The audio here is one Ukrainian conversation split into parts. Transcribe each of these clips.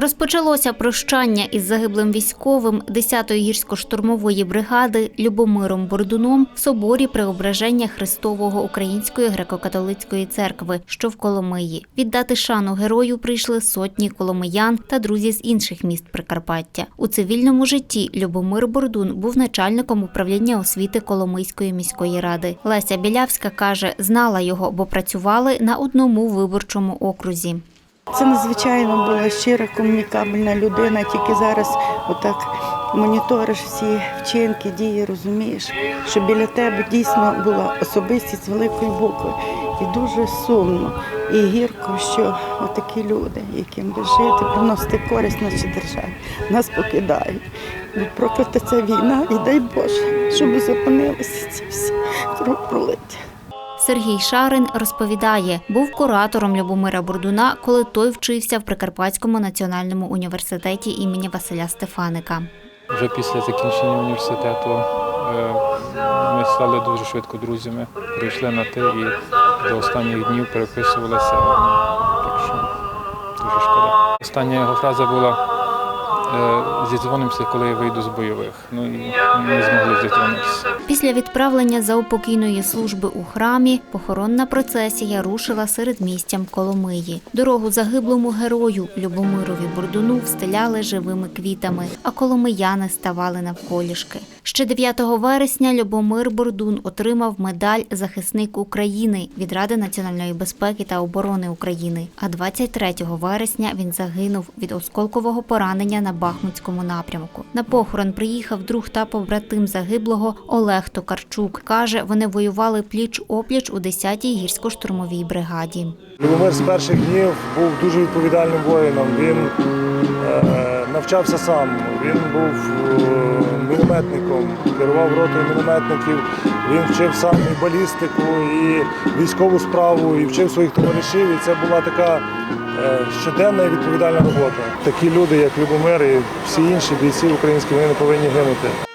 Розпочалося прощання із загиблим військовим 10-ї гірсько-штурмової бригади Любомиром Бордуном в соборі Преображення Христового Української греко-католицької церкви, що в Коломиї. Віддати шану герою прийшли сотні коломиян та друзі з інших міст Прикарпаття. У цивільному житті Любомир Бордун був начальником управління освіти Коломийської міської ради. Леся Білявська каже, знала його, бо працювали на одному виборчому окрузі. Це надзвичайно була щира комунікабельна людина. Тільки зараз отак моніториш всі вчинки, дії, розумієш, що біля тебе дійсно була особистість з великої букви. І дуже сумно і гірко, що отакі люди, яким би жити, приносити користь нашій державі, нас покидають. Проклята ця війна, і дай Боже, щоб зупинилися ці всі кровопролиття. Сергій Шарин розповідає, був куратором Любомира Бордуна, коли той вчився в Прикарпатському національному університеті імені Василя Стефаника. Вже після закінчення університету е, ми стали дуже швидко друзями, прийшли на те і до останніх днів переписувалися. Так що дуже шкода. Остання його фраза була зідзвонимося, коли я вийду з бойових. Ну і ми змогли зідзвонитися. Після відправлення заупокійної служби у храмі похоронна процесія рушила серед містям Коломиї. Дорогу загиблому герою Любомирові Бордуну встиляли живими квітами, а коломияни ставали навколішки. Ще 9 вересня Любомир Бордун отримав медаль Захисник України від Ради національної безпеки та оборони України. А 23 вересня він загинув від осколкового поранення на Бахмутському напрямку. На похорон приїхав друг та побратим загиблого Олег Токарчук. Каже, вони воювали пліч опліч у 10-й гірсько-штурмовій бригаді. Любомир з перших днів був дуже відповідальним воїном. Він е, навчався сам, він був е, мінометником, керував ротою мінометників. Він вчив сам і балістику, і військову справу, і вчив своїх товаришів. І це була така щоденна і відповідальна робота. Такі люди, як Любомир і всі інші бійці українські, вони не повинні гинути.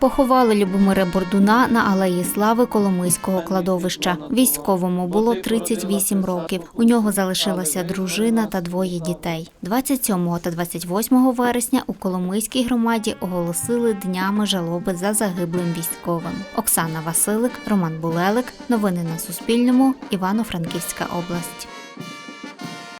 Поховали Любомира Бордуна на алеї Слави Коломийського кладовища. Військовому було 38 років. У нього залишилася дружина та двоє дітей. 27 та 28 вересня у Коломийській громаді оголосили днями жалоби за загиблим військовим. Оксана Василик, Роман Булелик. Новини на Суспільному. Івано-Франківська область.